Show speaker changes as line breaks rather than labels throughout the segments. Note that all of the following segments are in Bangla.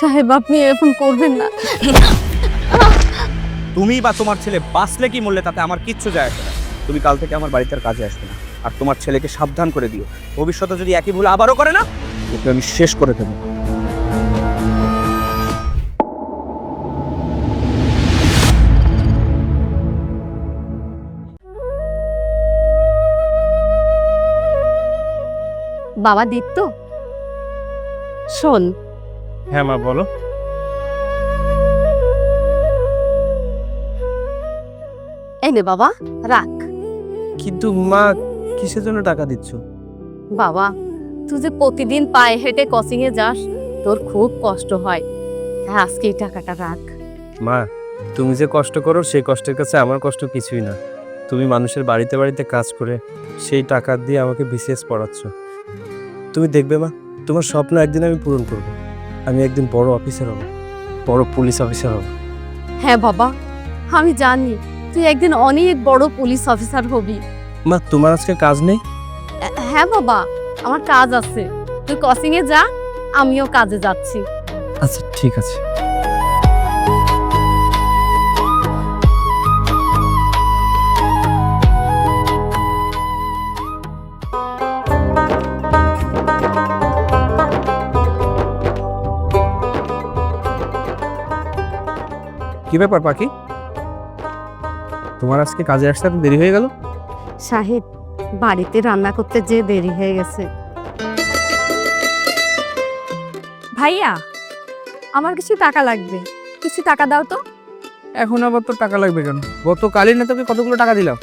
সাহেব আপনি এরকম করবেন না।
তুমি বা তোমার ছেলে বাঁচলে কি মরলে তাতে আমার কিচ্ছু যায় আসে না। তুমি কাল থেকে আমার বাড়িতে আর কাজে আসবে না। আর তোমার ছেলেকে সাবধান করে দিও। ভবিষ্যতে যদি একই ভুল আবারও করে না ওকে আমি শেষ করে দেবো।
বাবা দীপ্ত? শোন
হ্যাঁ মা বলো।
এই নে বাবা রাখ।
কিন্তু মা কিসের জন্য টাকা দিচ্ছ?
বাবা তুই যে প্রতিদিন পায়ে হেঁটে কোচিং এ যাস তোর খুব কষ্ট হয়। হ্যাঁ আজকে এই টাকাটা রাখ।
মা তুমি যে কষ্ট করো সেই কষ্টের কাছে আমার কষ্ট কিছুই না। তুমি মানুষের বাড়িতে বাড়িতে কাজ করে সেই টাকা দিয়ে আমাকে বিশেষ পড়াচ্ছ। তুমি দেখবে মা তোমার স্বপ্ন একদিন আমি পূরণ করব। আমি একদিন বড় অফিসার হব বড় পুলিশ অফিসার হব।
হ্যাঁ বাবা আমি জানি তুই একদিন অনেক বড় পুলিশ অফিসার হবি।
মা তোমার আজকে কাজ নেই?
হ্যাঁ বাবা আমার কাজ আছে। তুই কসিং এ যা আমিও কাজে যাচ্ছি।
আচ্ছা ঠিক আছে। কি ব্যাপার পাখি? তোমার আজকে কাজে আসতে এত দেরি হয়ে গেল?
সাহেব বাড়িতে রান্না করতে যে দেরি হয়ে গেছে। ভাইয়া আমার কিছু টাকা লাগবে। কিছু টাকা দাও তো।
এখন আবার তো টাকা লাগবে কেন? গতকালই না তোকে কতগুলো টাকা দিলাম?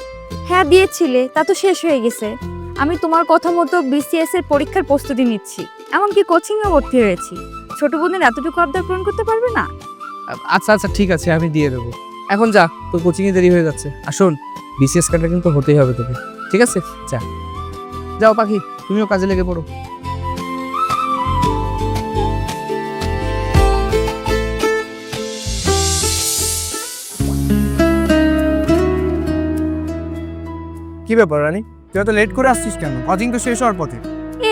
হ্যাঁ দিয়েছিলে তা তো শেষ হয়ে গেছে। আমি তোমার কথা মতো বিসিএস এর পরীক্ষার প্রস্তুতি নিচ্ছি। এমনকি কোচিংও ভর্তি হয়েছি। ছোট বোনের এতটুকু আবদার পূরণ করতে পারবে না?
আচ্ছা আচ্ছা ঠিক আছে আমি দিয়ে দেবো। এখন যা তোর কোচিংয়ে দেরি হয়ে যাচ্ছে। আর শোন বিসিএস কার্ডটা কিন্তু হতেই হবে তোকে। ঠিক আছে? যা। যাও পাখি তুমিও কাজে লেগে পড়ো।
কি ব্যাপার রানী? তুই এত লেট করে আসছিস কেন? কোচিং তো শেষ হওয়ার পথে।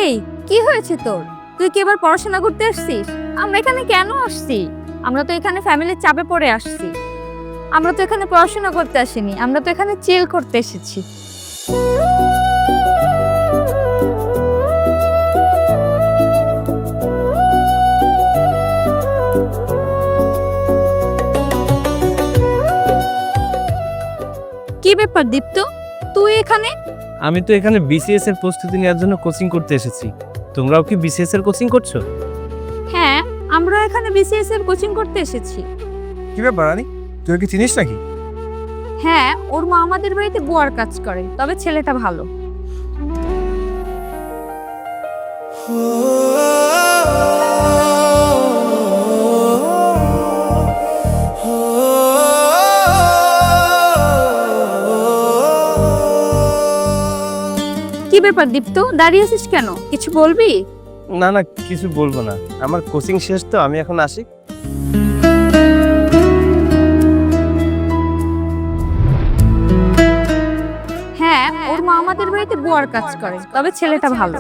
এই কি হয়েছে তোর? তুই কি এবার পড়াশোনা করতে আসছিস? আমরা এখানে কেন আসছি? আমরা তো এখানে ফ্যামিলির চাপে পড়ে আসছি। আমরা তো এখানে পড়াশোনা করতে আসিনি, আমরা তো এখানে চিল করতে এসেছি। কি ব্যাপার দীপ্ত? তুই এখানে?
আমি তো এখানে বিসিএস এর প্রস্তুতি নেওয়ার জন্য কোচিং করতে এসেছি। তোমরাও কি বিসিএস এর কোচিং করছ?
আমরা এখানে বিসিএস এর কোচিং করতে এসেছি।
কি ব্যাপার রানী? তুই কি চিনিস নাকি?
হ্যাঁ ওর মা আমাদের বাড়িতে বুয়ার কাজ করে তবে ছেলেটা ভালো। কি ব্যাপার দীপ্ত? দাঁড়িয়ে আছিস কেন? কিছু বলবি?
না না, কিছু বলব না। আমার কোচিং শেষ তো, আমি এখন আসি।
হ্যাঁ ওর মা আমাদের বাড়িতে বুয়ার কাজ করে, তবে ছেলেটা ভালো।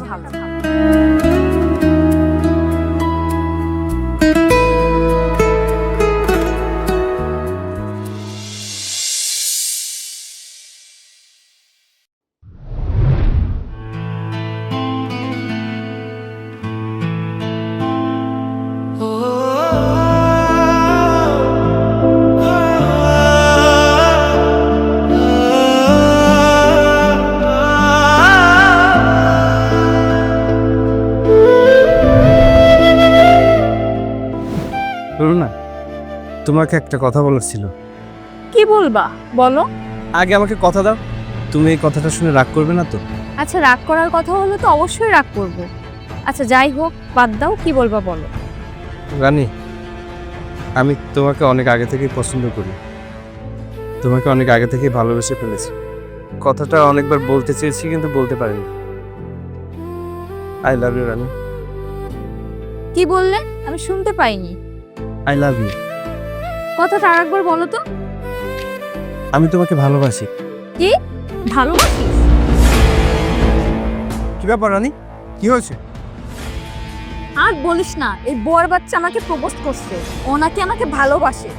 তোমাকে একটা কথা বলার ছিল।
কি বলবা? বলো।
আগে আমাকে কথা দাও। তুমি এই কথাটা শুনে রাগ করবে না তো?
আচ্ছা রাগ করার কথা হলো তো অবশ্যই রাগ করব। আচ্ছা যাই হোক বাদ দাও কি বলবা বলো।
রানী আমি তোমাকে অনেক আগে থেকেই পছন্দ করি। তোমাকে অনেক আগে থেকেই ভালোবেসে ফেলেছি। কথাটা অনেকবার বলতে চেয়েছি কিন্তু বলতে পারিনি। I love you Rani.
কি বললে? আমি শুনতে পাইনি।
আই লাভ ইউ
কথাটা আরেকবার বলো তো।
আমি তোমাকে ভালোবাসি। কি?
ভালোবাসিস?
কি ব্যাপার রানী? কি হয়েছে?
আর বলিস না এই বর বাচ্চা আমাকে প্রপোজ করছে। ও নাকি আমাকে ভালোবাসে।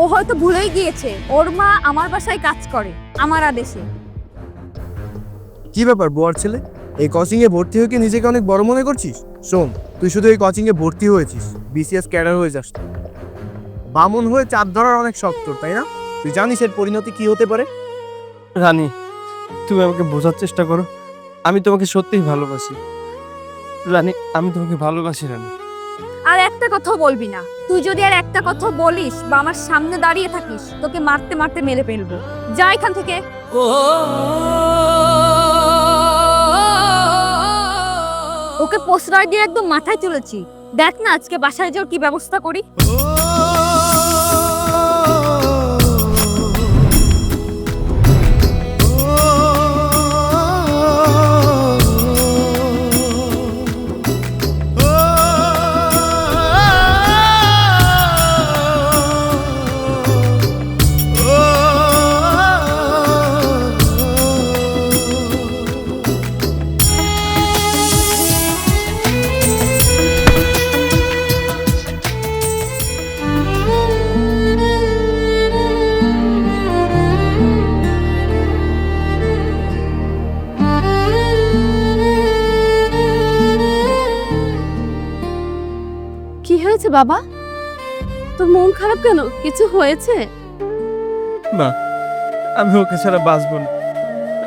ও হয়তো ভুলেই গিয়েছে। ওর মা আমার বাসায় কাজ করে আমার আদেশে।
কি ব্যাপার বর ছেলে? এই কোচিং এ ভর্তি হয়ে কি নিজেকে অনেক বড় মনে করছিস? শোন তুই শুধু এই কোচিং এ ভর্তি হয়েছিস। বিসিএস ক্যাডার হয়ে যাস। বামন হয়ে চাঁদ ধরার অনেক শখ তোর তাই না? তুই জানিস এর পরিণতি কি হতে পারে? রানী তুমি আমাকে বোঝার চেষ্টা করো। আমি তোমাকে সত্যিই ভালোবাসি। রানী আমি তোমাকে ভালোবাসি রানী।
আর একটা কথা বলবি না। তুই যদি আর একটা কথা বলিস বা আমার সামনে দাঁড়িয়ে থাকিস তোকে মারতে মারতে মেরে ফেলব। যা এখান থেকে। ওকে প্রশ্রয় দিয়ে একদম মাথায় তুলেছি। দেখ না আজকে বাসায় যাওয়ার কি ব্যবস্থা করি।
বাবা? তোর মন খারাপ কেন? কিছু হয়েছে?
না আমি ওকে ছাড়া বাঁচবো না।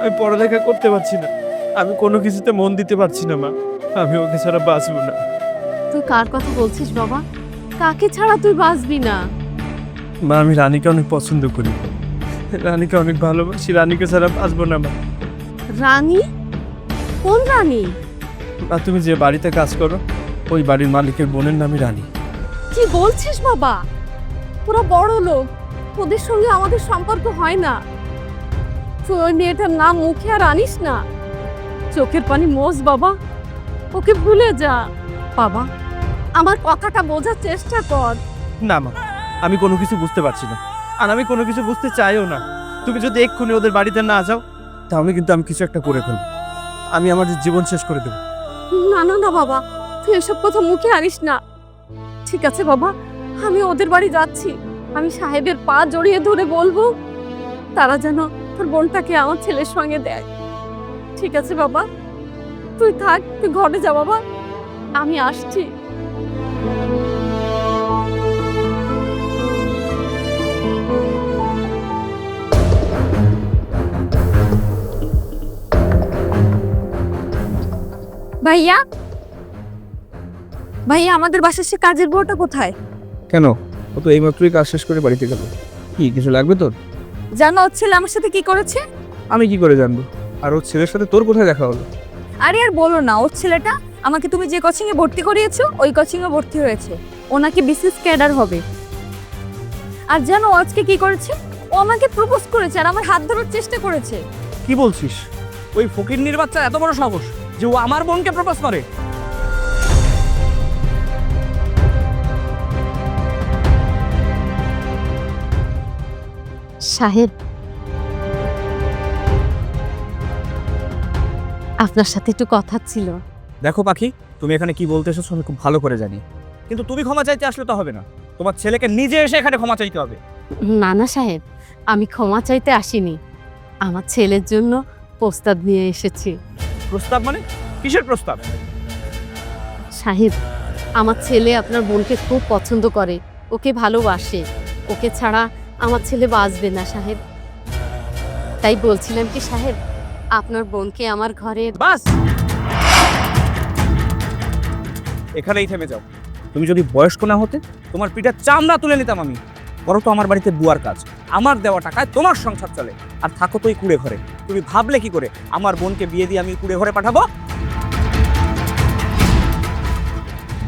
আমি পড়ালেখা করতে পারছি না। আমি কোনো কিছুতে মন দিতে পারছি না মা। আমি ওকে ছাড়া বাঁচবো না।
তুই কার কথা বলছিস বাবা? কাকে ছাড়া তুই বাঁচবি না?
মা আমি রানীকে অনেক পছন্দ করি। রানীকে অনেক ভালোবাসি। রানীকে ছাড়া বাঁচবো না মা।
রানী? কোন রানী?
মা তুমি যে বাড়িতে কাজ করো ওই বাড়ির মালিকের বোনের নামই রানী।
কি বলছিস বাবা? পুরো বড় লোক ওদের সঙ্গে আমাদের সম্পর্ক হয় না। তুই ওই মেয়েটার নাম মুখে আর আনিস না। চোখের পানি মোজ বাবা ওকে ভুলে যা। বাবা আমার কথাটা বোঝার চেষ্টা কর।
না মা আমি কোনো কিছু বুঝতে পারছি না। আর আমি কোনো কিছু বুঝতে চাইও না। তুমি যদি এক্ষুনি ওদের বাড়িতে না যাও তাহলে কিন্তু আমি কিছু একটা করে ফেলব। আমি আমার জীবন শেষ করে দেবো।
না না না বাবা তুই এসব কথা মুখে আনিস না। ঠিক আছে বাবা, আমি ওদের বাড়ি যাচ্ছি। আমি সাহেবের পা জড়িয়ে ধরে বলব, তারা যেন তোর বোনটাকে আমার ছেলের সঙ্গে দেয়। ঠিক আছে বাবা, তুই থাক, তুই ঘরে যা বাবা, আমি আসছি।
ভাইয়া ভাইয়া আমাদের বাসার সে কাজের বউটা কোথায়?
কেন? ও তো এইমাত্রই কাজ শেষ করে বাড়িতে গেল। কি কিছু লাগবে তোর?
জানো ওর ছেলে আমার সাথে কি করেছে?
আমি কি করে জানব? আর ওর ছেলের সাথে তোর কোথায় দেখা হলো?
আরে আর বলো না ওর ছেলেটা আমাকে তুমি যে কোচিং এ ভর্তি করিয়েছো ওই কোচিং এ ভর্তি হয়েছে। ও নাকি বিসিএস ক্যাডার হবে। আর জানো ও আজকে কি করেছে? ও আমাকে প্রপোজ করেছে আর আমার হাত ধরার চেষ্টা করেছে।
কি বলছিস? ওই ফকিরনির বাচ্চা এত বড় সাহস যে ও আমার বোনকে প্রপোজ করে?
সাহেব। আপনার সাথে একটু কথা ছিল।
দেখো পাখি তুমি এখানে কি বলতে এসেছ আমি খুব ভালো করে জানি। কিন্তু তুমি ক্ষমা চাইতে আসলে তো হবে না। তোমার ছেলেকে নিজে এসে এখানে ক্ষমা চাইতে হবে।
না না সাহেব আমি ক্ষমা চাইতে আসিনি। আমার ছেলের জন্য প্রস্তাব নিয়ে এসেছি।
প্রস্তাব মানে? কিসের প্রস্তাব?
সাহেব আমার ছেলে আপনার বোনকে খুব পছন্দ করে। ওকে ভালোবাসে। ওকে ছাড়া আমার ছেলে বাঁচবে না, সাহেব। তাই বলছিলাম কি, সাহেব, আপনার বোনকে আমার ঘরে
বাস! এখানেই থেমে যাও। তুমি যদি বয়স্ক না হতে, তোমার পিঠে চামড়া তুলে নিতাম আমি। বড় তো আমার বাড়িতে বুয়ার কাজ। আমার দেওয়া টাকায় তোমার সংসার চলে। আর থাকো তো এই কুড়ে ঘরে। তুমি ভাবলে কি করে? আমার বোনকে বিয়ে দিয়ে আমি কুড়ে ঘরে পাঠাবো?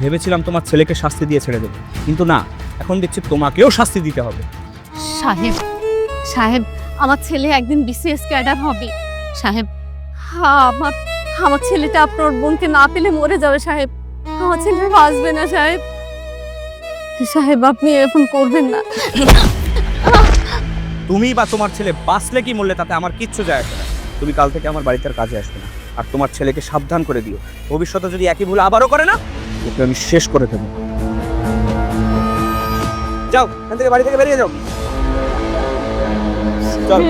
ভেবেছিলাম তোমার ছেলেকে শাস্তি দিয়ে ছেড়ে দেবো। কিন্তু না, এখন দেখছি তোমাকেও শাস্তি দিতে হবে।
সাহেব সাহেব, আমার ছেলে একদিন বিসিএস ক্যাডার হবে। সাহেব হ্যাঁ আমার আমার ছেলেটা আপনার বোনকে না পেলে মরে যাবে, সাহেব। আমার ছেলে বাঁচবে না, সাহেব। সাহেব, আপনি এরকম করবেন না।
তুমি বা তোমার ছেলে বাঁচলে কি মরলে তাতে আমার কিচ্ছু যায় না। তুমি কাল থেকে আমার বাড়িতে আর কাজে আসবে না। আর তোমার ছেলেকে সাবধান করে দিও। ভবিষ্যতে যদি একই ভুল আবারও করে না, ওকে আমি শেষ করে দেবো। যাও, এখান থেকে বাড়ি থেকে বেরিয়ে যাও। চল।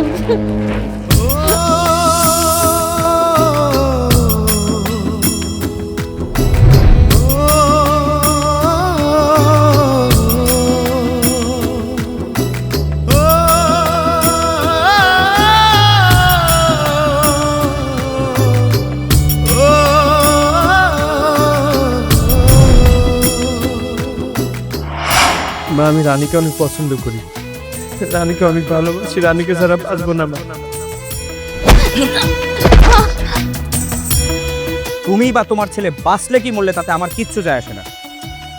আমি রানীকে অনেক পছন্দ করি। রানীকে অনেক ভালোবাসি। রানীকে ছাড়া বাঁচবো না
তুমি বা তোমার ছেলে বাঁচলে কি মরলে তাতে আমার কিচ্ছু যায় আসে না।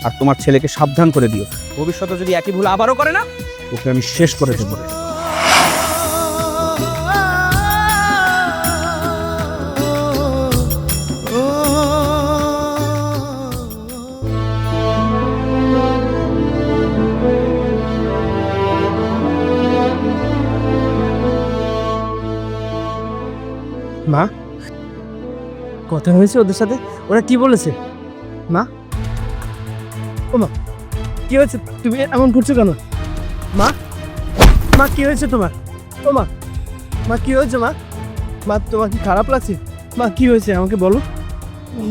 আর তোমার ছেলেকে সাবধান করে দিও। ভবিষ্যতে যদি একই ভুল আবারও করে না, ওকে আমি শেষ করে দেবো।
কথা হয়েছে ওদের সাথে? ওরা কি বলেছে? মা? ও মা কি হয়েছে? তুমি এমন করছ কেন? মা? মা কি হয়েছে তোমার? ও মা মা কি হয়েছে মা? মা তোমার কি খারাপ লাগছে? মা কি হয়েছে? আমাকে বলো।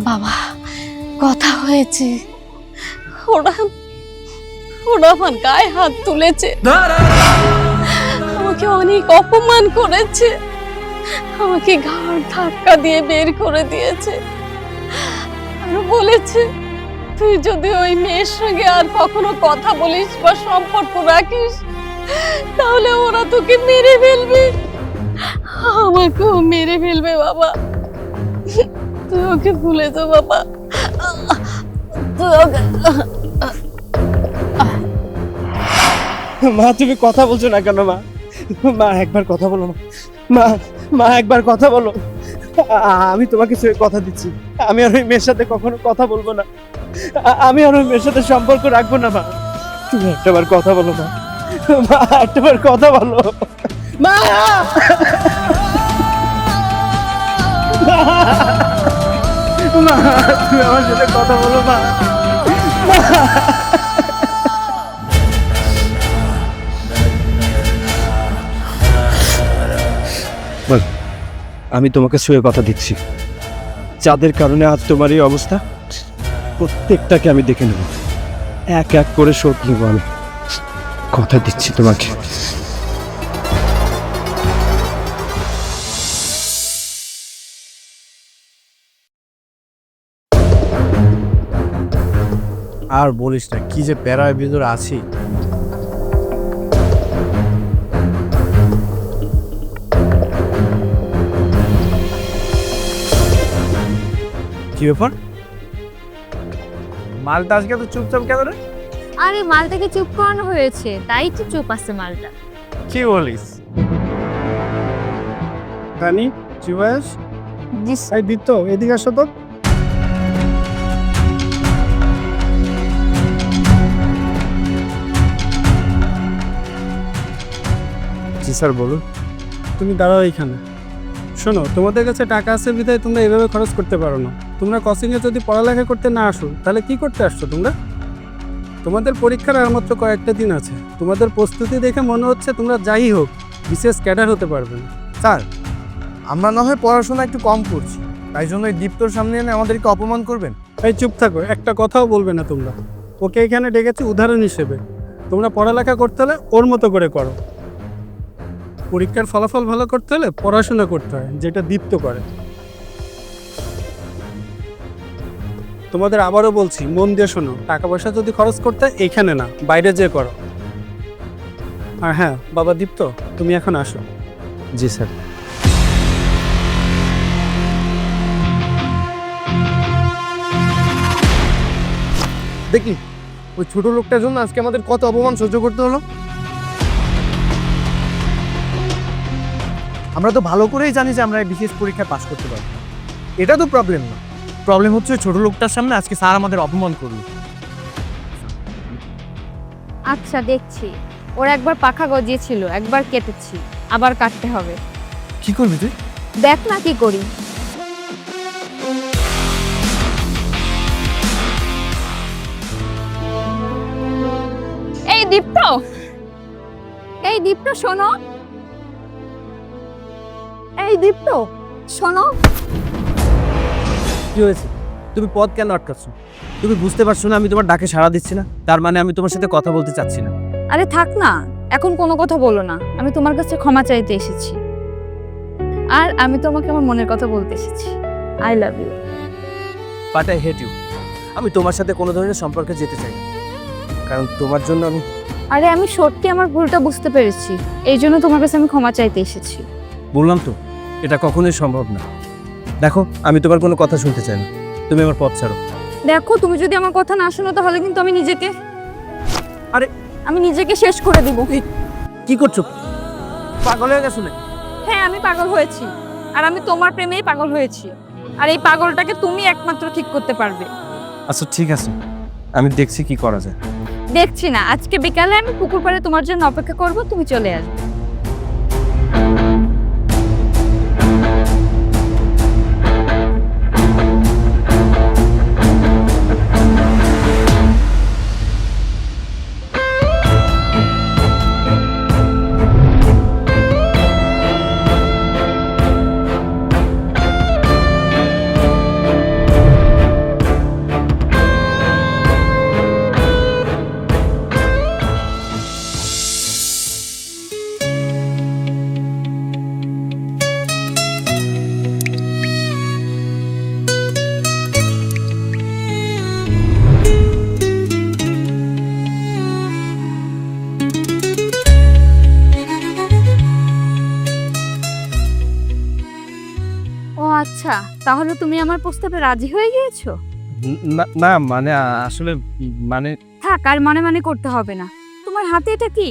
বাবা কথা হয়েছে। ওরা ওরা আমার গায়ে হাত তুলেছে। আমাকে অনেক অপমান করেছে। আমাকে ঘাড় ধাক্কা দিয়ে বের করে দিয়েছে। আর বলেছে, তুই যদি ওই মেয়ের সঙ্গে আর কখনো কথা বলিস বা সম্পর্ক রাখিস, তাহলে ওরা তোকে মেরে ফেলবে। আমাকেও মেরে ফেলবে, বাবা। তুই ওকে ভুলে যা, বাবা।
মা, তুমি কথা বলছো না কেন, মা? মা, একবার কথা বলো, মা। মা মা, একবার কথা বলো। আমি তোমাকে সে কথা দিচ্ছি। আমি আর ওই মেয়ের সাথে কখনো কথা বলব না। আমি আর ওই মেয়ের সাথে সম্পর্ক রাখব না, মা। তুমি একটাবার কথা বলো, মা। মা, একটাবার কথা বলো। মা! মা, তুমি আমার সাথে কথা বলো, মা। আমি তোমাকে শুয়ে কথা দিচ্ছি। যাদের কারণে আজ তোমার এই অবস্থা? প্রত্যেকটাকে আমি দেখে নেব। এক এক করে শোধ নেব আমি। কথা দিচ্ছি তোমাকে। আর বলিস না, কি যে প্যারায় ভিতরে আছি। কি ব্যাপার? মালটা আজকে তো চুপচাপ কেন রে?
আরে মালটাকে চুপ করানো হয়েছে। তাই তো চুপ আছে মালটা।
কি বলিস? রানী চিবাস এই দিত এদিকে আসো তো। জি স্যার বলুন।
তুমি দাঁড়াও এইখানে শোনো তোমাদের কাছে টাকা আছে বিধায় তোমরা এভাবে খরচ করতে পারো না। তোমরা কোচিংয়ে যদি পড়ালেখা করতে না আসো তাহলে কি করতে আসছো তোমরা? তোমাদের পরীক্ষার আর মাত্র কয়েকটা দিন আছে। তোমাদের প্রস্তুতি দেখে মনে হচ্ছে তোমরা যাই হোক বিশেষ ক্যাডার হতে পারবে না।
স্যার আমরা না হয় পড়াশোনা একটু কম করছি। তাই জন্য এই দীপ্তর সামনে এনে আমাদেরকে অপমান করবেন?
এই চুপ থাকো একটা কথাও বলবে না তোমরা। ওকে এখানে ডেকেছি উদাহরণ হিসেবে। তোমরা পড়ালেখা করতে হলে ওর মতো করে করো। পরীক্ষার ফলাফল ভালো করতে হলে পড়াশোনা করতে হয় যেটা দীপ্ত করে। তোমাদের আবারও বলছি মন দিয়ে শোনো। টাকা পয়সা যদি খরচ করতে হয়, এইখানে না বাইরে যেয়ে করো। আর হ্যাঁ বাবা দীপ্ত তুমি এখন আসো।
জি স্যার।
দেখি ওই ছোট লোকটার জন্য আজকে আমাদের কত অপমান সহ্য করতে হলো? আমরা তো ভালো করেই জানি যে আমরা এই বিশেষ পরীক্ষায় পাশ করতে পারব এটা তো প্রবলেম না। প্রবলেম হচ্ছে ছোট লোকটার সামনে আজকে স্যার আমাদের অপমান করল।
আচ্ছা দেখছি। ওর একবার পাখা গজিয়েছিল একবার কেটেছি আবার কাটতে হবে।
কি করবি তুই?
দেখ না কি করি। এই দীপ্ত! এই দীপ্ত শোনো। এই দীপ্ত শোনো।
কি হয়েছে। তুমি পথ কেন আটকাচ্ছ? তুমি বুঝতে পারছ না আমি তোমার ডাকে সাড়া দিচ্ছি না তার মানে আমি তোমার সাথে কথা বলতে চাচ্ছি না।
আরে থাক না এখন কোনো কথা বলো না। আমি তোমার কাছে ক্ষমা চাইতে এসেছি। আর আমি তোমাকে আমার মনের কথা বলতে এসেছি। I love you
but I hate you আমি তোমার সাথে কোনো ধরনের সম্পর্কে যেতে চাই না। কারণ তোমার জন্য আমি
আরে আমি সত্যি আমার ভুলটা বুঝতে পেরেছি। এই জন্য তোমার কাছে আমি ক্ষমা চাইতে এসেছি।
বললাম তো এটা কখনোই সম্ভব না। দেখো আমি তোমার কোনো কথা শুনতে চাই না। তুমি আমার পথ ছাড়ো।
দেখো তুমি যদি আমার কথা না শোনো তাহলে কিন্তু আমি নিজেকে
আরে!
আমি নিজেকে শেষ করে দিব।
কি করছ? পাগল হয়ে গেছো না
হ্যাঁ আমি পাগল হয়েছি। আর আমি তোমার প্রেমেই পাগল হয়েছি। আর এই পাগলটাকে তুমি একমাত্র ঠিক করতে পারবে।
আচ্ছা ঠিক আছে। আমি দেখছি কি করা যায়।
দেখছি না। আজকে বিকালে আমি পুকুর পাড়ে তোমার জন্য অপেক্ষা করব তুমি চলে আসবে। আচ্ছা তাহলে তুমি আমার প্রস্তাবে রাজি হয়ে গিয়েছো?
না না মানে আ- আসলে মানে
থাক আর মনে মনে করতে হবে না। তোমার হাতে এটা কি?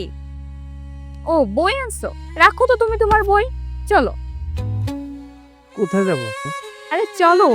ও বই আনছো? রাখো তো তুমি তোমার বই। চলো।
কোথায় যাব?
আরে চলো।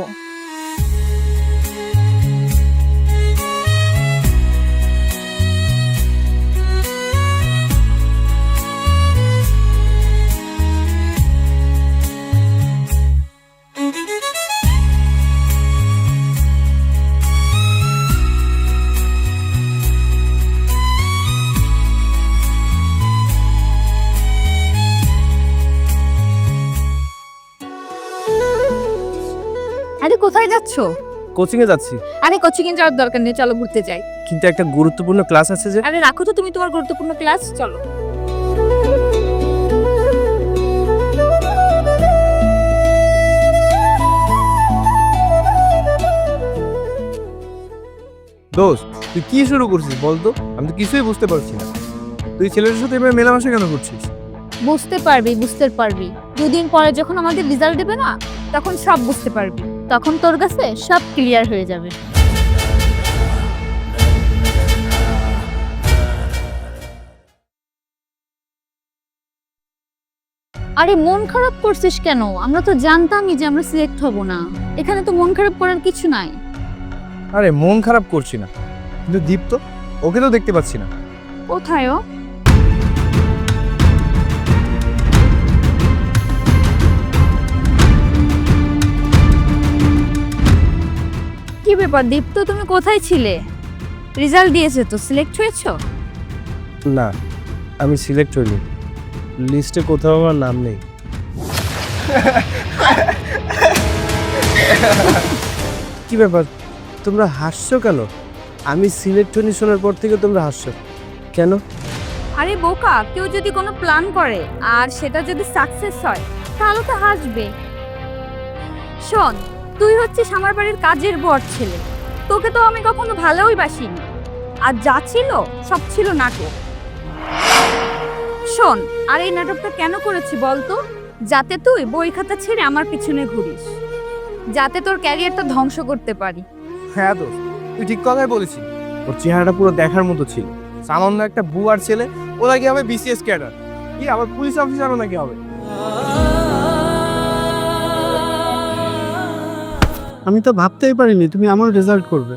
আরে কোথায় যাচ্ছো?
কোচিং এ যাচ্ছি।
আরে কোচিং এ যাওয়ার দরকার নেই চলো ঘুরতে যাই।
কিন্তু একটা গুরুত্বপূর্ণ ক্লাস আছে যে
আরে রাখো তো তুমি তোমার গুরুত্বপূর্ণ ক্লাস চলো।
দোস্ত তুই কি শুরু করছিস বলতো? আমি তো কিছুই বুঝতে পারছি না। তুই ছেলেটার সাথে এভাবে মেলামেশা কেন করছিস?
বুঝতে পারবি বুঝতে পারবি। দুদিন পরে যখন আমাদের রেজাল্ট দেবে না তখন সব বুঝতে পারবি। তখন তোর কাছে সব ক্লিয়ার হয়ে যাবে। আরে মন খারাপ করছিস কেন? আমরা তো জানতামই যে আমরা সিলেক্ট হব না। এখানে তো মন খারাপ করার কিছু নাই।
আরে মন খারাপ করছি না। কিন্তু দীপ্ত ওকে তো দেখতে পাচ্ছি না।
কোথায় ও? কি ব্যাপার? দীপ্ত তুমি কোথায় ছিলে? রেজাল্ট দিয়েছে তো সিলেক্ট হয়েছো?
না আমি সিলেক্ট হইনি। লিস্টে কোথাও আমার নাম নেই। কি ব্যাপার? তোমরা হাসছো কেন? আমি সিলেক্ট হইনি শোনার পর থেকে তোমরা হাসছো। কেন?
আরে বোকা কেউ যদি কোনো প্ল্যান করে আর সেটা যদি সাকসেস হয় তাহলে তো হাসবে। শোন তুই হচ্ছিস আমার বাড়ির কাজের বর ছেলে। তোকে তো আমি কখনো ভালোই বাসিনি। আর যা ছিল, সব ছিল নাটক শোন, আর এই নাটকটা কেন করেছি বলতো? যাতে তুই বই খাতা ছেড়ে আমার পিছনে ঘুরিস। যাতে তোর ক্যারিয়ারটা ধ্বংস করতে পারি।
হ্যাঁ দোস্ত, তুই ঠিক কথাই বলেছিস। ওর চেহারাটা পুরো দেখার মতো ছিল। সামান্য একটা বুয়ার ছেলে ও কি হবে বিসিএস ক্যাডার? কি আবার পুলিশ অফিসারও নাকি হবে?
আমি তো ভাবতেই পারিনি তুমি এমন রেজাল্ট করবে।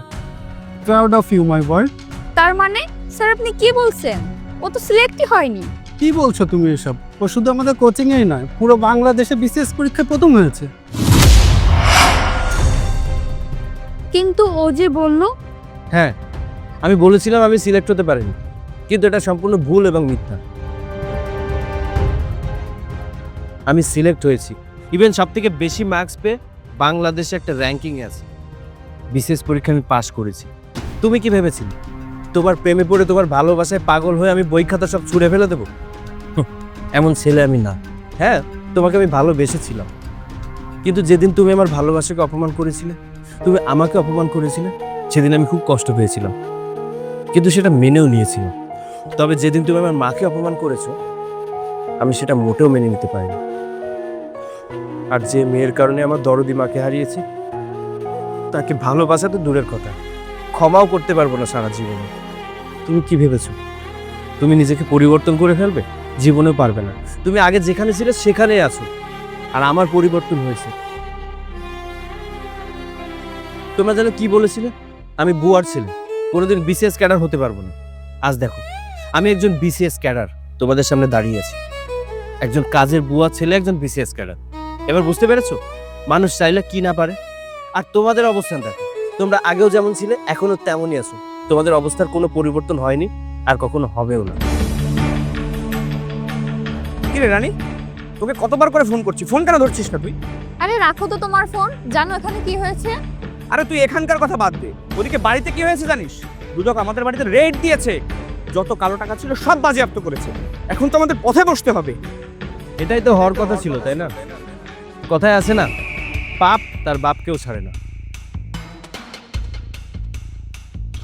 Proud of you my boy
তার মানে? স্যার আপনি কি বলছেন? ও তো সিলেক্টই হয়নি।
কি বলছো তুমি এসব? ও শুধু আমাদের কোচিংয়েই নয় পুরো বাংলাদেশে বিশেষ পরীক্ষায় প্রথম হয়েছে।
কিন্তু ও যে বলল
হ্যাঁ আমি বলেছিলাম আমি সিলেক্ট হতে পারিনি কিন্তু এটা সম্পূর্ণ ভুল এবং মিথ্যা। আমি সিলেক্ট হয়েছি। ইভেন সব থেকে বেশি মার্কস পেয়ে বাংলাদেশে একটা র্যাঙ্কিং আছে। বিশেষ পরীক্ষা আমি পাশ করেছি। তুমি কি ভেবেছিলে? তোমার প্রেমে পড়ে তোমার ভালোবাসায় পাগল হয়ে আমি বই খাতা সব ছুঁড়ে ফেলে দেবো? এমন ছেলে আমি না। হ্যাঁ তোমাকে আমি ভালোবেসেছিলাম। কিন্তু যেদিন তুমি আমার ভালোবাসাকে অপমান করেছিলে, তুমি আমাকে অপমান করেছিলে, সেদিন আমি খুব কষ্ট পেয়েছিলাম। কিন্তু সেটা মেনেও নিয়েছিলাম। তবে যেদিন তুমি আমার মাকে অপমান করেছ, আমি সেটা মোটেও মেনে নিতে পারিনি। আর যে মেয়ের কারণে আমার দরদি মাকে হারিয়েছি, তাকে ভালোবাসা তো দূরের কথা। ক্ষমাও করতে পারব না সারা জীবনে। তুমি কি ভেবেছো? তুমি নিজেকে পরিবর্তন করে ফেলবে? জীবনেও পারবে না। তুমি আগে যেখানে ছিলে সেখানেই আছো। আর আমার পরিবর্তন হয়েছে। তোমরা যেন কি বলেছিলে? আমি বুয়ার ছেলে। কোনোদিন বিসিএস ক্যাডার হতে পারব না। আজ দেখো, আমি একজন বিসিএস ক্যাডার। তোমাদের সামনে দাঁড়িয়ে আছি। একজন কাজের বুয়া ছেলে, একজন বিসিএস ক্যাডার। এবার বুঝতে পেরেছ? মানুষ চাইলে কি না পারে? আর তোমাদের অবস্থান দেখো। তোমরা আগেও যেমন ছিলে এখনও তেমনই আছো। তোমাদের অবস্থার কোনো পরিবর্তন হয়নি আর কখনো হবেও না।
কি রে রানী? তোকে কতবার করে ফোন করছি? ফোন কেন ধরছিস না তুই?
আরে রাখো তো তোমার ফোন। জানো এখানে কি হয়েছে?
আরে তুই এখানকার কথা বাদ দে। ওদিকে বাড়িতে কি হয়েছে জানিস? দুদক আমাদের বাড়িতে রেড দিয়েছে। যত কালো টাকা ছিল সব বাজেয়াপ্ত করেছে। এখন তো আমাদের পথে বসতে হবে।
এটাই তো হওয়ার কথা ছিল তাই না? কথায় আছে না, পাপ তার বাপকেও ছাড়ে না।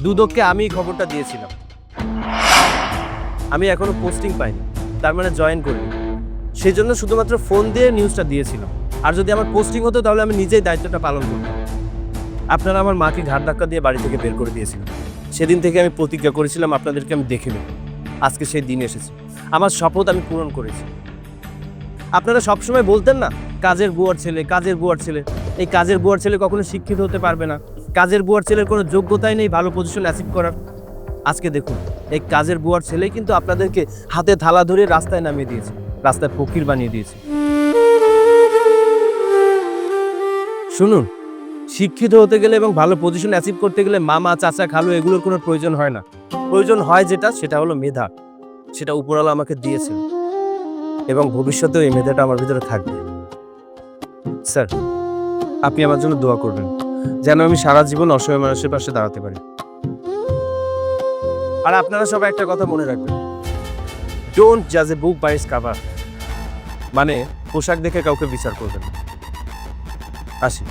দুদককে আমি খবরটা দিয়েছিলাম। আমি এখনও পোস্টিং পাইনি, তার মানে জয়েন করিনি। সেই জন্য শুধুমাত্র ফোন দিয়ে নিউজটা দিয়েছিলাম। আর যদি আমার পোস্টিং হতো, তাহলে আমি নিজেই দায়িত্বটা পালন করতাম। আপনারা আমার মাকে ঘাট ধাক্কা দিয়ে বাড়ি থেকে বের করে দিয়েছিলেন। সেদিন থেকে আমি প্রতিজ্ঞা করেছিলাম, আপনাদেরকে আমি দেখে নেব। আজকে সেই দিন এসেছে। আমার শপথ আমি পূরণ করেছি। আপনারা সবসময় বলতেন না, কাজের বুয়ার ছেলে, কাজের বুয়ার ছেলে। এই কাজের বুয়ার ছেলে কখনো শিক্ষিত হতে পারবে না। কাজের বুয়ার ছেলের কোনো যোগ্যতাই নেই ভালো পজিশন অ্যাচিভ করার। আজকে দেখুন, এই কাজের বুয়ার ছেলে কিন্তু আপনাদেরকে হাতে থালা ধরে রাস্তায় নামিয়ে দিয়েছে, রাস্তায় ফকির বানিয়ে দিয়েছে। শুনুন, শিক্ষিত হতে গেলে এবং ভালো পজিশন অ্যাচিভ করতে গেলে মামা, চাচা, খালু এগুলোর কোনো প্রয়োজন হয় না। প্রয়োজন হয় যেটা, সেটা হলো মেধা। সেটা উপরওয়ালা আমাকে দিয়েছে এবং ভবিষ্যতেও এই মেধাটা আমার ভিতরে থাকবে। স্যার, আপনি আমার জন্য দোয়া করবেন, যেন আমি সারা জীবন অসহায় মানুষের পাশে দাঁড়াতে পারি। আর আপনারা সবাই একটা কথা মনে রাখবেন। ডোন্ট জাজ এ বুক বাই কাভার মানে পোশাক দেখে কাউকে বিচার করবেন। আসি।